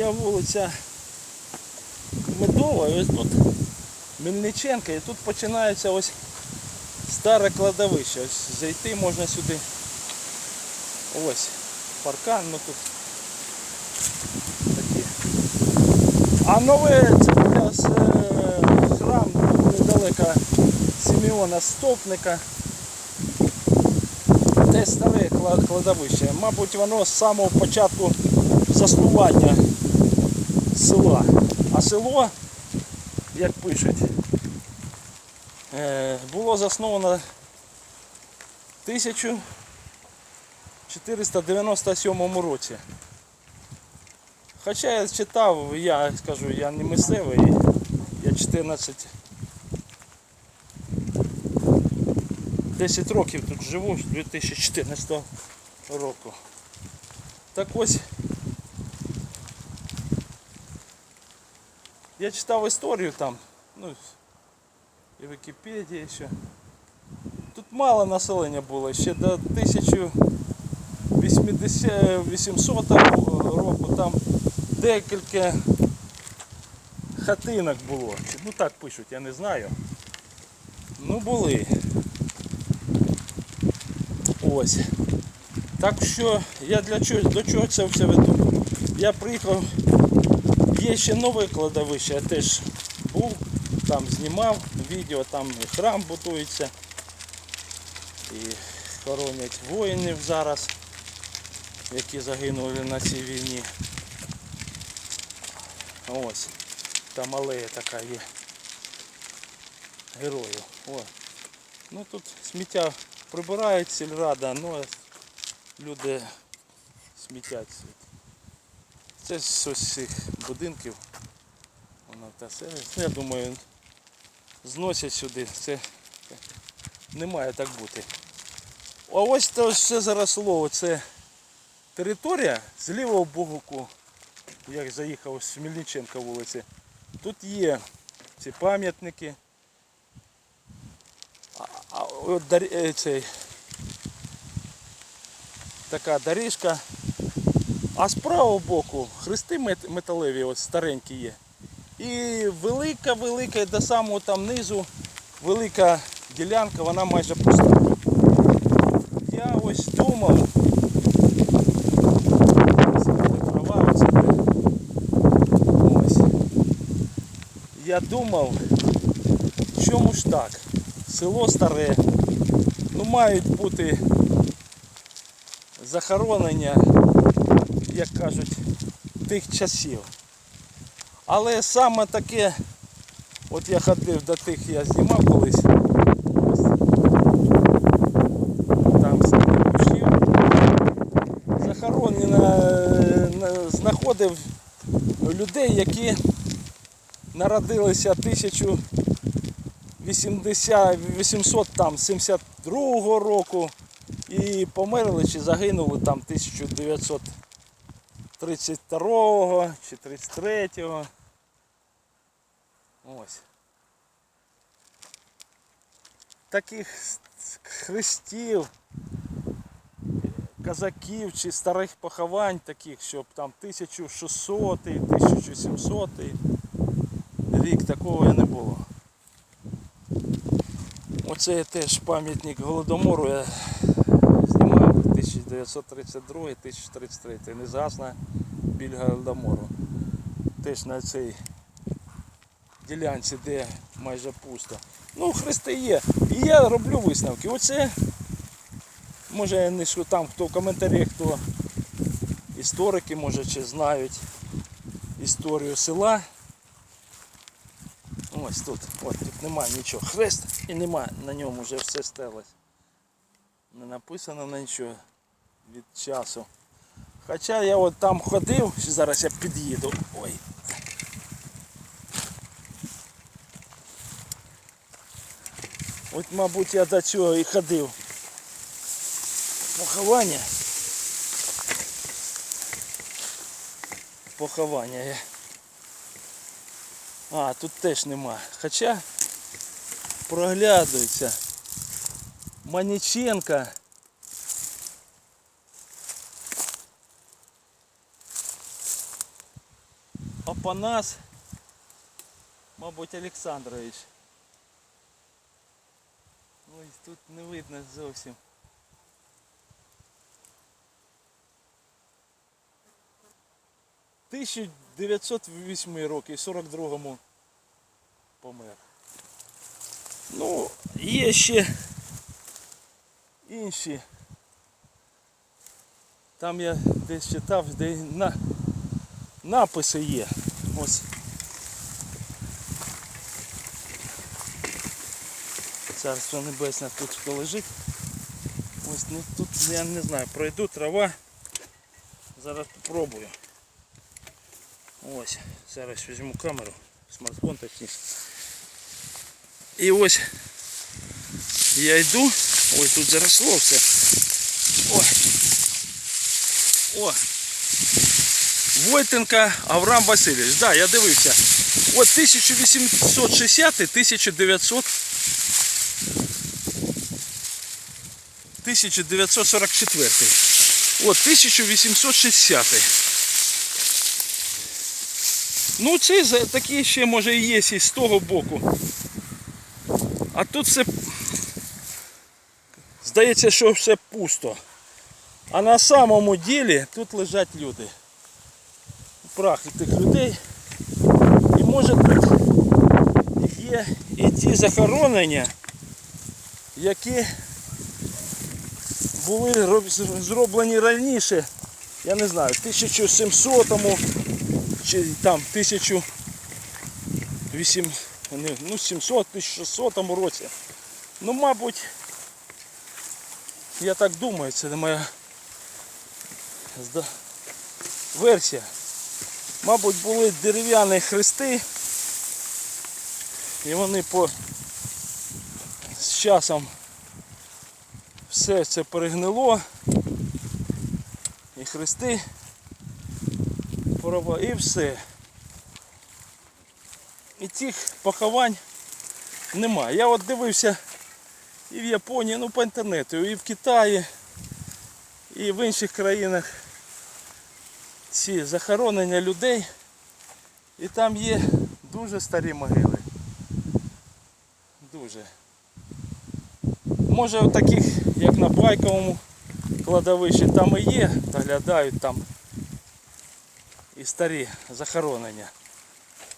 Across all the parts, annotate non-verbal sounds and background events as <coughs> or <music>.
є вулиця Медова, і ось тут Мельниченка, і тут починається ось старе кладовище. Ось зайти можна сюди. Ось паркан, ну тут такі. А нове це якраз е, храм недалеко Симеона Стопника. Те старе кладовище. Мабуть, воно з самого початку заснування села. А село, як пишуть, е, було засновано 1497 році. Хоча я читав, я скажу, я не місцевий, я 14 10 років тут живу, з 2014 року. Так ось я читав історію там, ну, і Вікіпедія ще. Тут мало населення було, ще до 1800 року там декілька хатинок було. Ну так пишуть, я не знаю. Ну були. Ось. Так що я для чого, до чого це все веду? Я приїхав, є ще нове кладовище, я теж був, там знімав відео, там і храм будується. І хоронять воїнів зараз, які загинули на цій війні. Ось. Там алея така є. Героїв. О. Ну тут сміття прибирають сільрада, ну а люди смітять. Це з цих будинків. Воно та. Ну, Я думаю, зносять сюди. Це не має так бути. А ось то все заросло. Це територія з лівого боку, як заїхав з Мельниченка вулиці. Тут є ці пам'ятники. А от е, цей, така доріжка. А з правого боку хрести металеві, ось старенькі є. І велика, велика, до самого там низу, велика ділянка, вона майже пуста. Я ось думав. Трава. Ось. Я думав, чому ж так? Село старе, ну мають бути захоронення, як кажуть, тих часів. Але саме таке, от я ходив до тих, я знімав колись. Там кущів. Захоронення е, знаходив людей, які народилися 1080, 872 року і померли чи загинули там 1932 чи 33. Ось. Таких хрестів, казаків чи старих поховань таких, щоб там 1600, 1700 рік такого і не було. Оце теж пам'ятник Голодомору я 1932-1033. Незгасна біль Голодомору. Теж на цій ділянці, де майже пусто. Ну, хрести є. І я роблю висновки. Оце, може я не що там, хто в коментарі, хто історики, може, чи знають історію села. Ось тут, от тут немає нічого. Хрест і немає, на ньому вже все стелось. Не написано на нічого від часу. Хоча я от там ходив, зараз я під'їду. Ой. От, мабуть, я до цього і ходив. Поховання. Поховання я. А, тут теж нема. Хоча проглядується. Маніченка. Апанас, мабуть, Олександрович. Ой, тут не видно зовсім. Тисячу 908 років, 42-му помер. Ну, є ще інші. Там я десь читав, де на, написи є. Ось. Царство небесне тут хто лежить. Ось ну тут я не знаю, пройду трава. Зараз попробую. Ось, зараз візьму камеру, смартфон точніше. І ось я йду. Ой, тут заросло все. Ой. О! Войтенка Авраам Васильович. Да, я дивився. От 1860 1900 1944. От 1860. Ну, це за- такі ще може і є і з того боку. А тут все здається, що все пусто. А на самому ділі тут лежать люди. Прах тих людей. І може тут є і ті захоронення, які були зроблені раніше, я не знаю, 1700 чи там 1800, не, ну 700, 1600 році. Ну, мабуть, я так думаю, це не моя версія. Мабуть, були дерев'яні хрести, і вони по з часом все це перегнило, і хрести порова, і все. І тих поховань немає. Я от дивився і в Японії, ну по інтернету, і в Китаї, і в інших країнах ці захоронення людей. І там є дуже старі могили. Дуже. Може от таких, як на Байковому кладовищі, там і є, доглядають там і старі захоронення.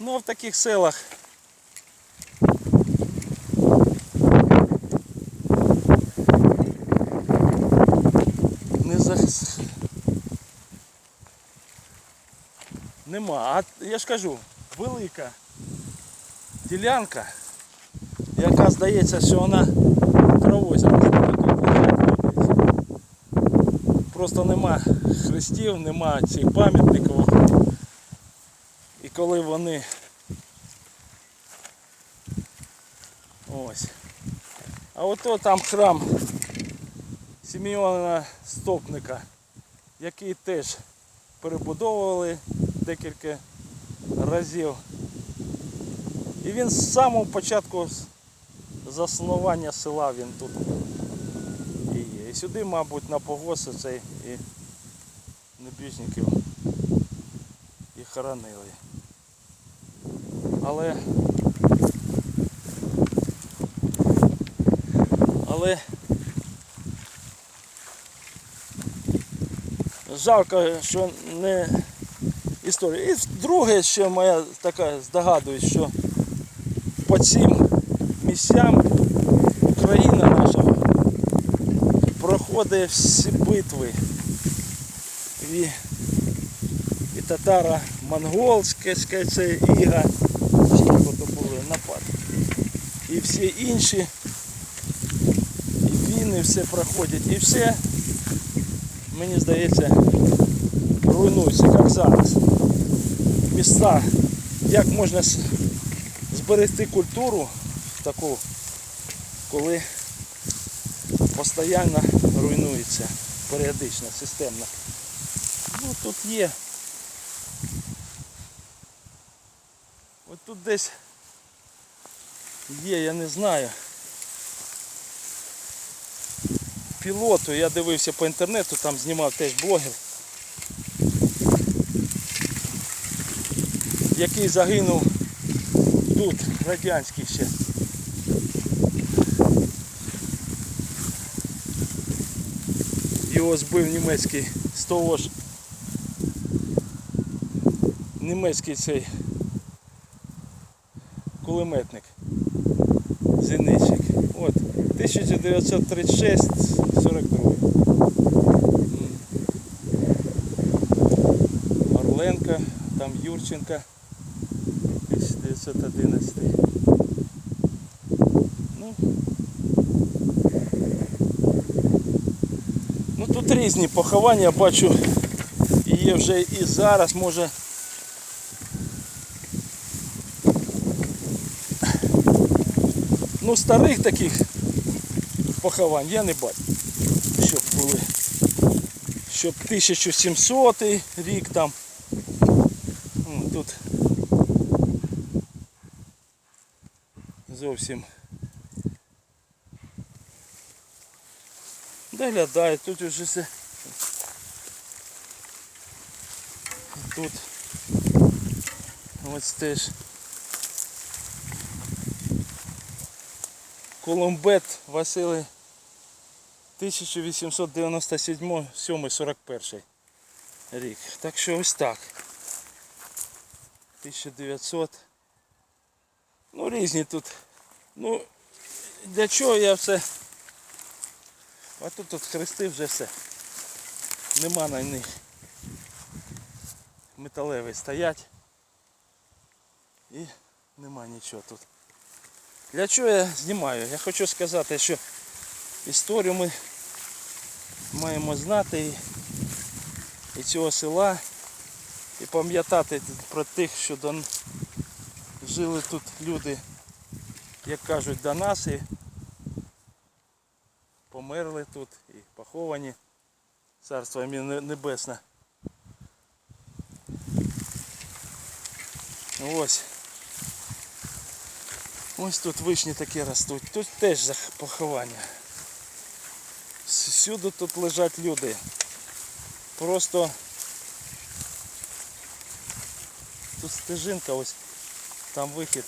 Ну а в таких селах не за... Нема. А я ж кажу, велика ділянка, яка здається, що вона люди. Просто нема хрестів, нема цих пам'ятників. І коли вони ось. А ото там храм Сімеона Стопника, який теж перебудовували декілька разів. І він з самого початку заснування села він тут і є. І сюди, мабуть, на погоси цей і небіжників і хоронили. Але але жалко, що не історія. І друге, що моя така здогадуюсь, що по цим місцям Україна наша проходить всі битви. І, і татаро-монгольське це іга, як ото були напад. І всі інші, і війни все проходять, і все, мені здається, руйнується, як зараз. Міста, як можна зберегти культуру таку, коли постійно руйнується, періодично, системно. Ну тут є. От тут десь є, я не знаю. Пілоту, я дивився по інтернету, там знімав теж блогер. Який загинув тут, радянський ще. Його збив німецький з того ж німецький цей кулеметник. Зенитчик. От, 1936-42. Орленко, там Юрченко 1911. Ну, ну тут різні поховання, бачу, і є вже і зараз, може. Ну, старих таких поховань я не бачу, щоб були. Щоб 1700 рік там. Ну, Тут зовсім доглядає, тут уже все. Тут ось теж Колумбет Василий 1897-41 рік. Так що ось так. 1900. Ну різні тут. Ну для чого я все. А тут тут хрести вже все. Нема на них. Металеві стоять. І нема нічого тут. Для чого я знімаю? Я хочу сказати, що історію ми маємо знати і, і цього села, і пам'ятати про тих, що жили тут люди, як кажуть, до нас і померли тут і поховані. Царство їм небесне. Ось. Ось тут вишні такі ростуть. Тут теж поховання. Всюди тут лежать люди. Просто тут стежинка ось, там вихід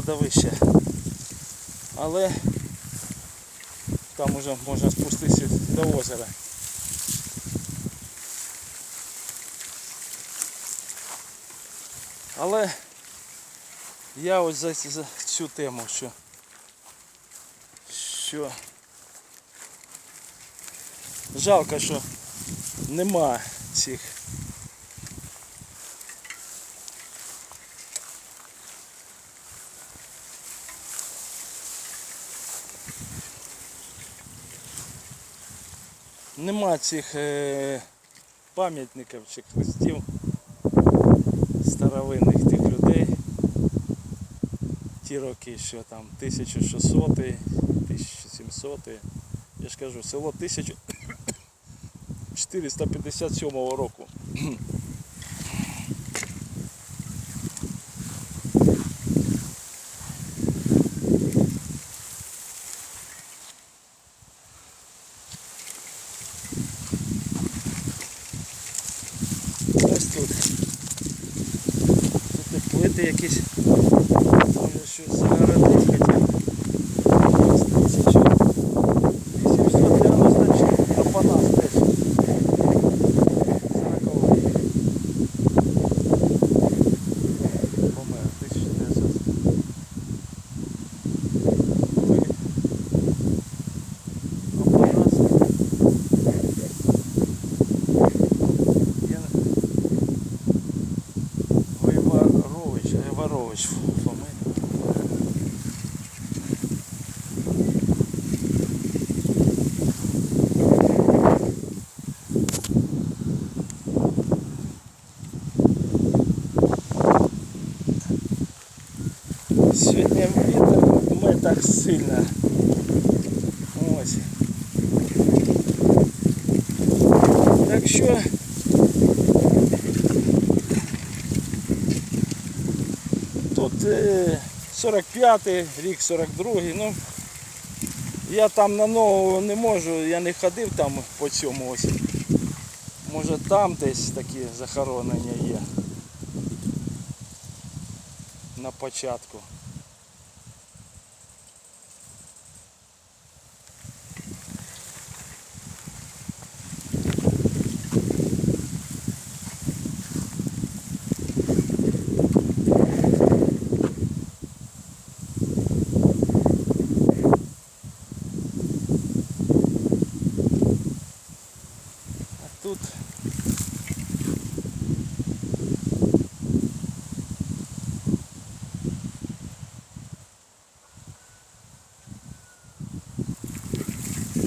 з кладовища. Але там уже можна спуститися до озера. Але я ось за цю тему, що, що жалко, що нема цих Нема цих е, пам'ятників чи хрестів старовинних тих людей ті роки, що там 1600, 1700. Я ж кажу, село 1457 року. Ось тут. Тут і плити якісь. Може щось загородить хоча б. Ось 1894 Апанас теж. 40 рік. Помер 1900. Апанас. Я не- Войварович, Войварович фамилия. Сьогодні вітер ми так сильно. Ось. Так що тут е, 45-й рік, 42-й, ну я там на ногу не можу, я не ходив там по цьому ось. Може там десь такі захоронення є. на початку. Тут.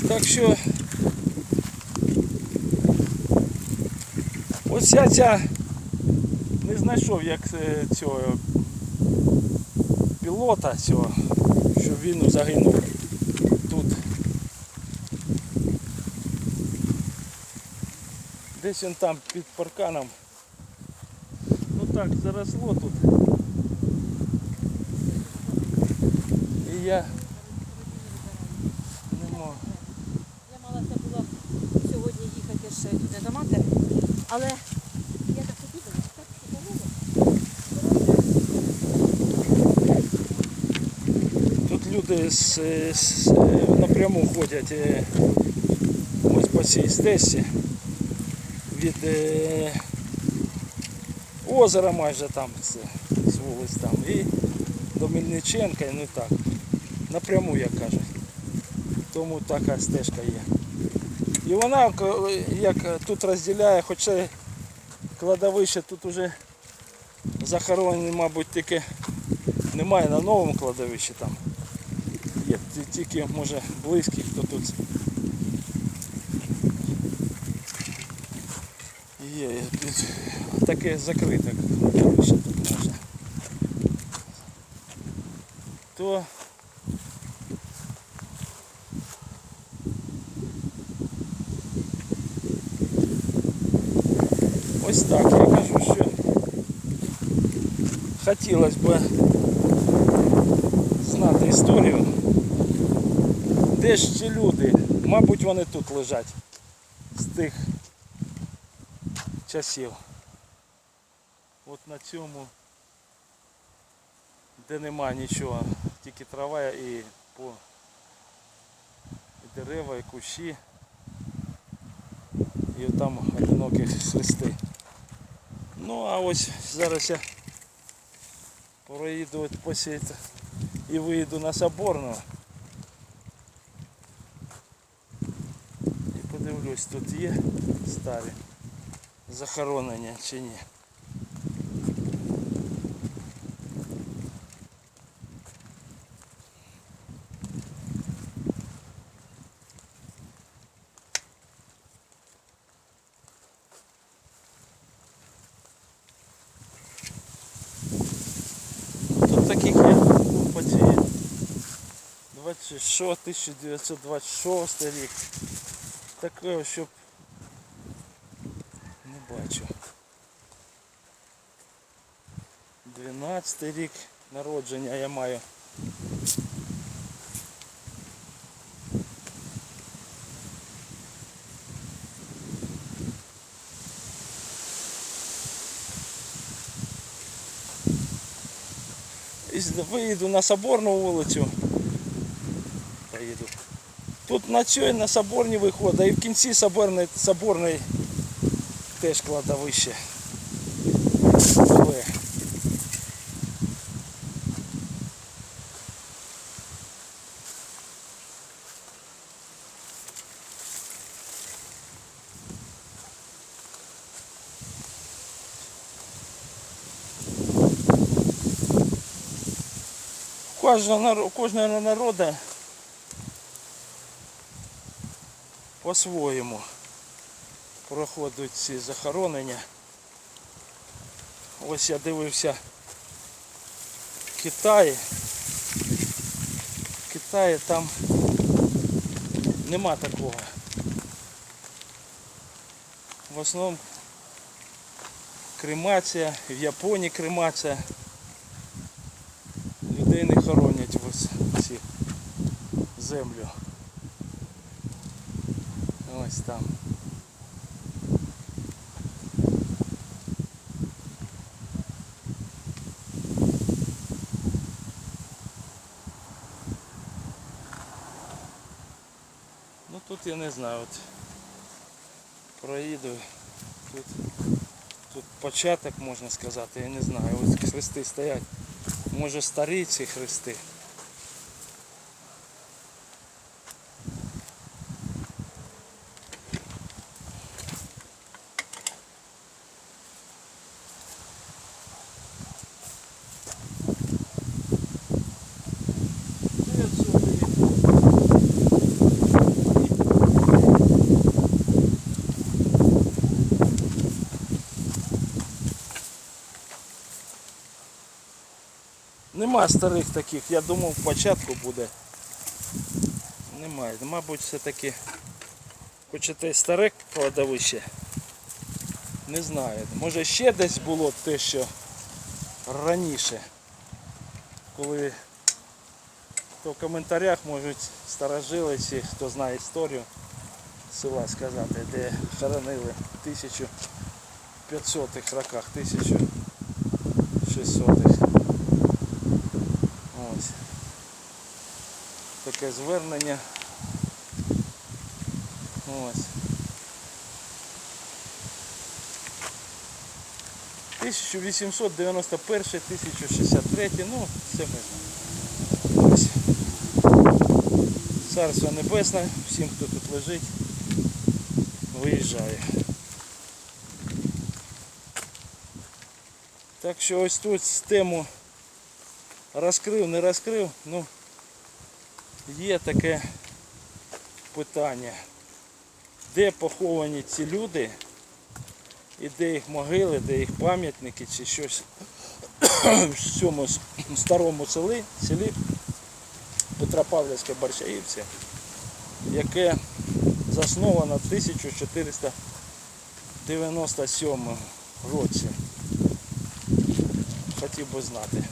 Так що ось ця ця не знайшов як е, цього пілота цього, що він загинув тут. Десь він там під парканом. Ну так, заросло тут. І я не можу. Я мала це було сьогодні їхати ще туди до матері, але я так хотіла, так подумала. Тут люди з, з, напряму ходять е, ось по цій стесі від е, озера майже там це, з вулиць там і до Мельниченка, ну так. Напряму, як кажуть. Тому така стежка є. І вона як тут розділяє, хоча кладовище тут уже захоронені, мабуть, тільки немає на новому кладовищі там. Є тільки може близькі, хто тут є. Тут Таке закрите кладовище тут може. То ось так я кажу, що хотілося б знати історію. Де ж ці люди? Мабуть, вони тут лежать з тих часів. От на цьому, де нема нічого, тільки трава і по і дерева, і кущі. І там одинокі хрести. Ну а ось зараз я проїду от по цій і виїду на Соборну. І подивлюсь, тут є старі захоронення чи ні. Тут таких є по цій 26, 1926 рік. Такого, щоб не бачу. 12 рік народження я маю. І з- виїду на Соборну вулицю. Поїду. Тут на цій на Соборній виходить, і в кінці Соборної, Соборної теж кладовище. Але Кожного, кожного народу по-своєму проходять ці захоронення. Ось я дивився в Китаї. В Китаї там нема такого. В основному кремація, в Японії кремація. Людей не хоронять ось ці землю. Ось там. Тут я не знаю, от проїду. Тут, тут початок можна сказати, я не знаю. Ось хрести стоять. Може старі ці хрести. Старих таких, я думав в початку буде. Немає. Мабуть, все-таки хочете старе кладовище. Не знаю. Може ще десь було те, що раніше. Коли то в коментарях можуть старожили, чи хто знає історію села сказати, де хоронили в 1500-х роках, 1600-х. Ось. Таке звернення. Ось. 1891, 1063, ну, це ми знаємо. Ось. Царство Небесне, всім, хто тут лежить, виїжджає. Так що ось тут тему розкрив, не розкрив, ну є таке питання, де поховані ці люди і де їх могили, де їх пам'ятники чи щось в цьому старому селі, селі Петропавлівське Борщаївці, яке засновано в 1497 році. Хотів би знати.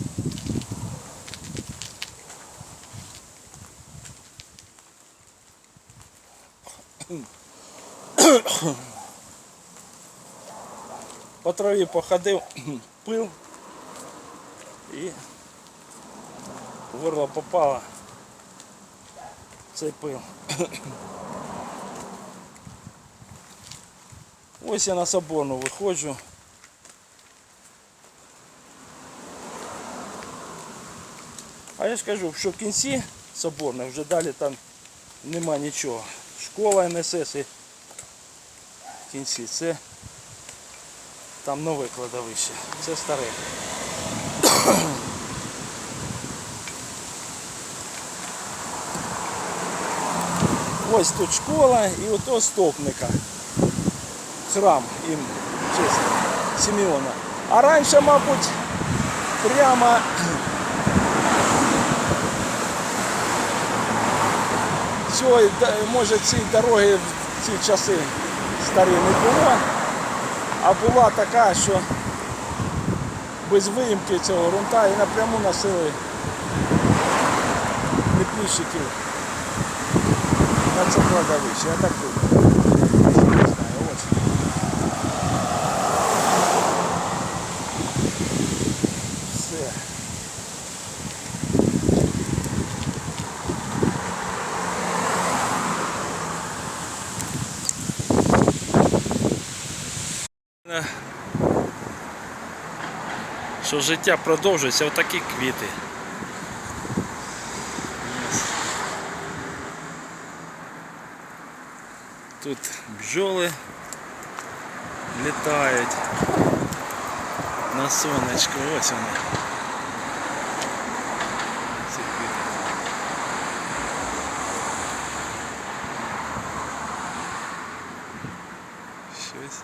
По траві походив, <clears throat> пил і в горло попало цей пил. <clears throat> Ось я на соборну виходжу. А я ж кажу, що в кінці соборної вже далі там нема нічого. Школа НСС і в кінці це там нове кладовище. Це старе. <coughs> Ось тут школа і ото стопника. Храм їм в честь Симеона. А раніше, мабуть, прямо д- може цієї дороги в ці часи старі не було, а була така, що без виїмки цього грунта і напряму носили непліщиків на це кладовище. Я так думаю. Що життя продовжується, отакі квіти. Тут бджоли літають на сонечко. Ось вони. Ці квіти. Щось.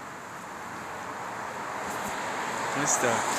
Ось так.